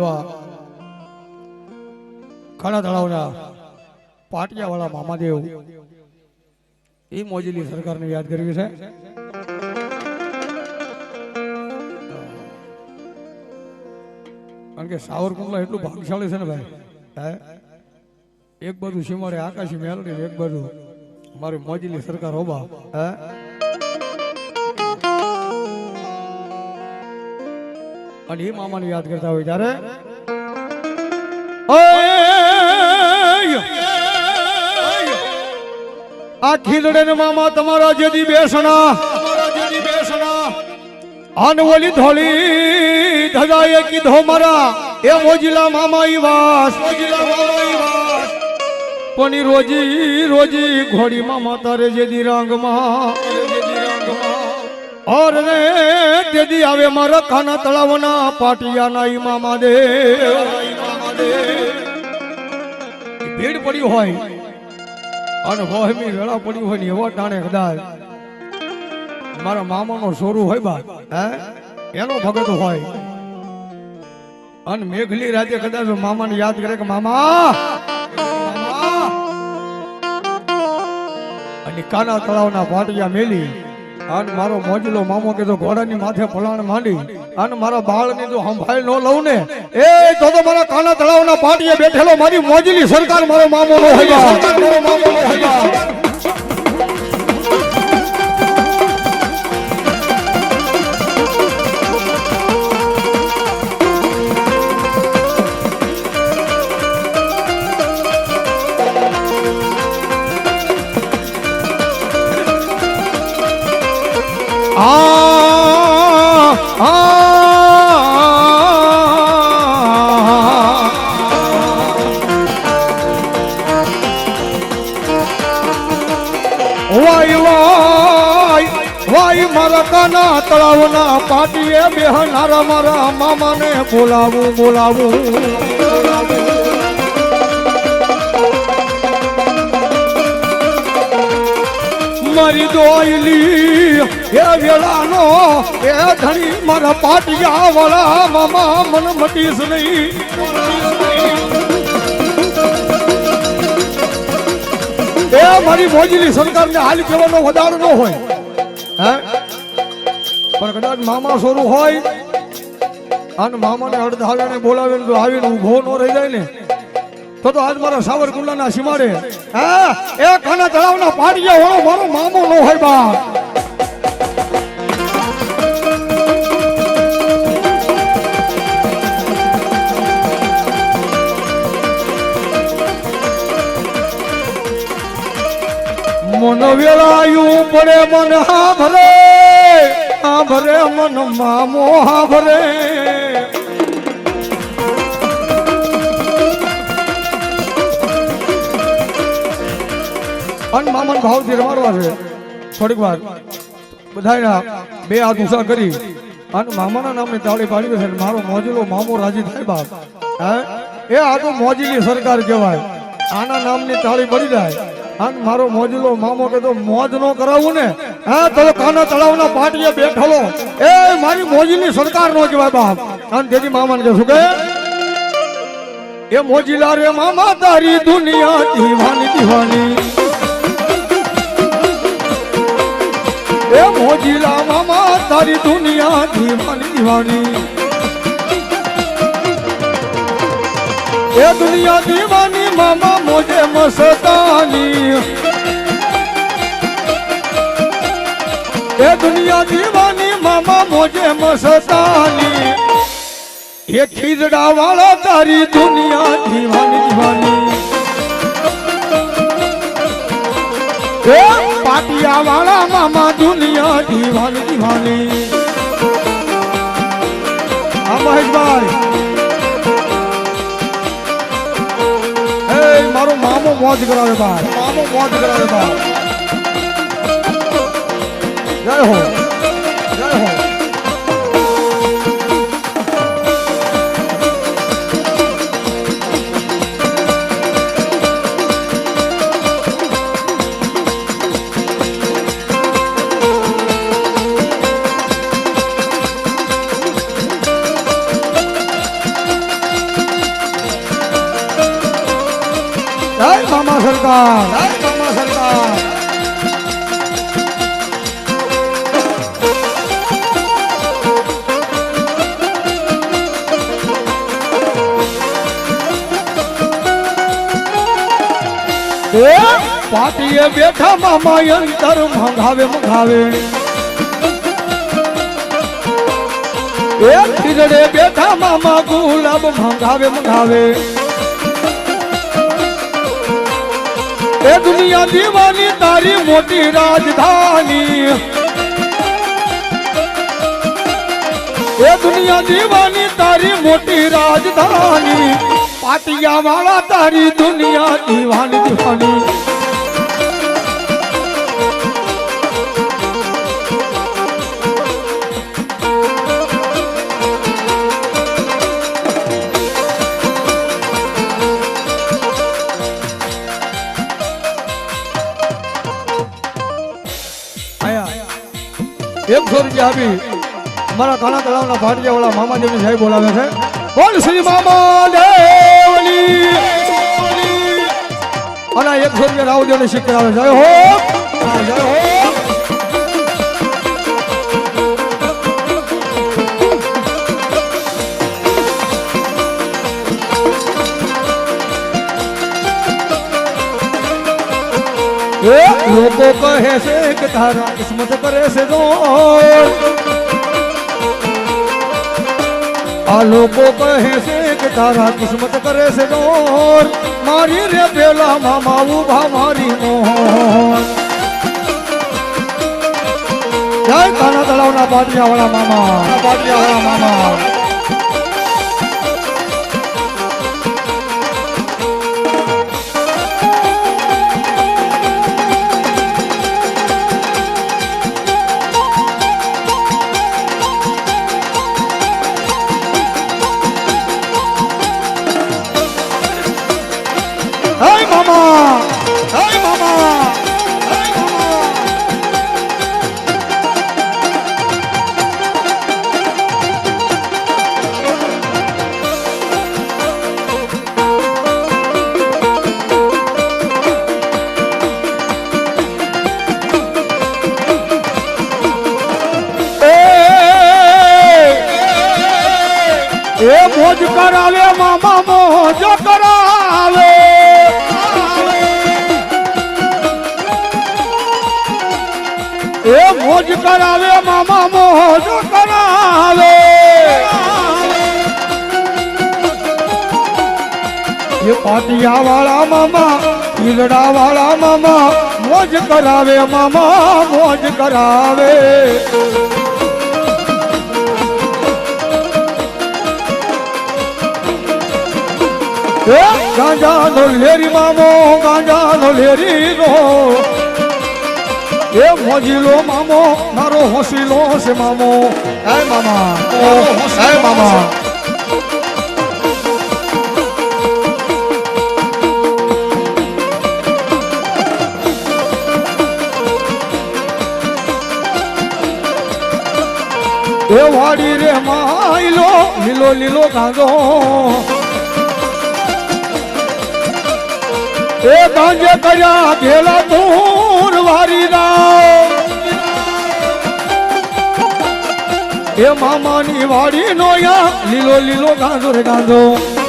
એવા ઘણા તળાવના પાટિયાવાળા મામાદેવ એ મોજીલી સરકારને યાદ કરવી છે. કારણ કે સાવરકુંડલા એટલું ભાગશાળી છે ને ભાઈ એક બાજુ સીમાડે આકાશી મેલડી એક બાજુ મારી મોજીલી સરકાર હોબા, હે? અને એ મામાને યાદ કરતા હોય ત્યારે! આ ખીલડે ને મામા તમારા જેદી બેસણા. અનવલી ધોલી ધગાએ કીધો મારા એ મોજીલા મામા ઈ વાસ. મોજીલા મામા ઈ વાસ પણ રોજી રોજી ઘોડી મામા તારે જેદી રંગમાં ઓર રે તેદી આવે મારા ખાના તળાવના પાટિયાના ઈ મામા દે ભીડ પડ્યું હોય અને વહમી રડા પડ્યું હોય ને એવા ટાણે કદાચ મારા મામાનો સોરું હોય બા એનો ભગત હોય. અને મેઘલી રાતે કદાચ મામાને યાદ કરે કે, મામા મામા! અને કાના તળાવના પાટિયા મેલી અને મારો મોજલો મામો કીધો, ઘોડાની માથે ફલાણ માંડી. અને મારા બાળની જો સંભાળ ન લઉં ને, એ તો તો મારા કાના તળાવના પાટીએ બેઠેલો મારી મોજલી સરકાર મારો મામો નો હોય. મારો મામો નો હોય. વાય તળાવના પાટીએ બેહનારા મારા મામાને બોલાવું બોલાવું. મારી દોયલી, એ વેળાનો, એ ધણી મારા પાટિયા વાળા મામા મન મટીશ નહીં. એ મારી મોજીલી સરકારને હાલ કહેવાનો વધારો ન હોય. હે? પણ કદાચ મામા સોરું હોય, અને મામાને અડધાલાને બોલાવીને જો આવીને ઊભો ન રહી જાય ને, તો તો આજ મારા સાવરકુંડલાના સીમાડે, હા એ ખાના તળાવના પાડીયા વાળો મારો મામો ન હોય બા મન વેળાયું પડે, મન હા ભરે હા ભરે મન મામો હા ભરે અન મામન ભાવથી રમાડવા છે. થોડીક વાર. બધાયના બે હાથ ઊંચા કરી. અને મામાના નામની તાળી પાડી છે મારો મોજલો મામો રાજી થાય બાપ. હે? એ આ તો મોજીલી સરકાર કહેવાય. આના નામની તાળી પડી જાય. અને મારો મોજલો મામો કે મોજ નો કરાવું ને. હા તો કાના તળાવના પાટીએ બેઠેલો. એ, મારી મોજીની સરકાર નો કહેવાય બાપ. અને તેથી મામાને કહેશું કે એ મોજીલા રે મામા, તારી દુનિયા દીવાની દીવાની. એ મોજીલા મામા, તારી દુનિયા દીવાની દીવાની. એ દુનિયા દીવાની મામા દુનિયા દીવાની મામા મોજે મસતાની. એ ખીજડા વાળા તારી દુનિયા દીવાની દીવાની એ પાટિયા વાળા મામા દુનિયા દીવાની દીવાની હા, મહેશભાઈ. મારો મામો મોજ કરાવે બાર મામો મોજ કરાવે બાર જય હો જય હો પાટીએ બેઠા મામા અંતર મંગાવે મંગાવે. એ ખીજડે બેઠા મામા ગુલાબ મંગાવે મંગાવે. એ દુનિયા દીવાની તારી મોટી રાજધાની. એ દુનિયા દીવાની તારી મોટી રાજધાની. પાટિયા વાળા તારી દુનિયા દીવાની દીવાની. એકસો રૂપિયા આપી. ઘણા કાના તળાવના ભાટિયા વાળા મામાદેવની સાહેબ બોલાવે છે. બોલ શ્રી મામા દેવની અને એકસો રૂપિયા રાવદેવને શીખ કરાવે જય હો. જય હો. એ લોકો કહે છે કે તારા કિસ્મત કરે છે જોર આ લોકો કહે છે કે તારા કિસ્મત કરે છે જોર મારી રે પેલા મામા ઊભા મારી મોહન. જય કાના તળાવના પાટિયા વાળા મામા. પાટિયા વાળા મામા. મોજ કરાવે, મામા મોજ કરાવે. એ પાટિયા વાળા મામા ઈલડા વાળા મામા, મોજ કરાવે, મામા મોજ કરાવે. ગાંજા નો લેરી મામો ગાંજા નો લેરી નો એ મોજીલો મામો, મારો હોસીલો છે મામો. એ મામા હે મામા. એ વાડી રે માઈલો લીલો લીલો ગાંજો. એ ગાંજે કર્યા ભેલા દૂર વારી રામ. એ મામાની વાડી નો યા લીલો લીલો ગાંધો રે ગાંધો.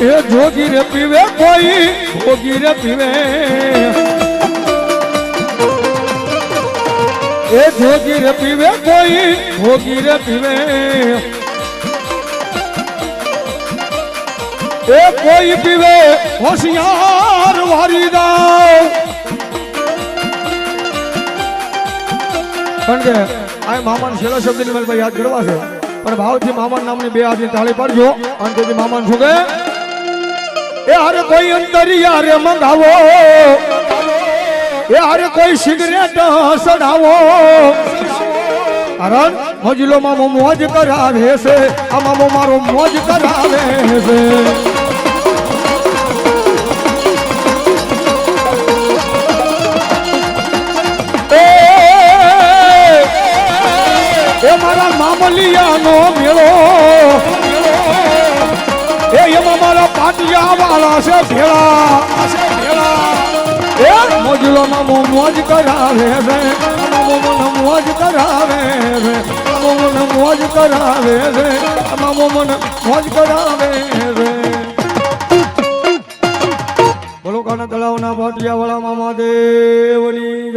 એ જોગી રે પીવે કોઈ, ભોગી રે પીવે. એ જોગી રે પીવે કોઈ, ભોગી રે પીવે. એ કોઈ પીવે હોશિયાર વારી દાવ કારણ કે આ મામાના છેલ્લા શબ્દની મારે યાદ કરવા છે. પણ ભાવથી મામા નામની બે હાથની તાળી પાડજો. અને તેથી મામા શું કહે? એ હારે કોઈ અંતરિયા રે મંગાવો. એ હારે કોઈ સિગરેટ સડાવો. કારણ મોજલો મામો મોજ કરાવે છે. આ મામો મારો મોજ કરાવે છે. એ મારા મામલિયાનો મેળો. એમાં વાળા છે ભેળા. એ મોજલો મામો મોજ કરાવે રે નમો મોજ કરાવે રે નમો મોજ કરાવે રે નમો મોજ કરાવે રે. બોલો કાના તળાવના ભાટિયા વાળા મામા દેવની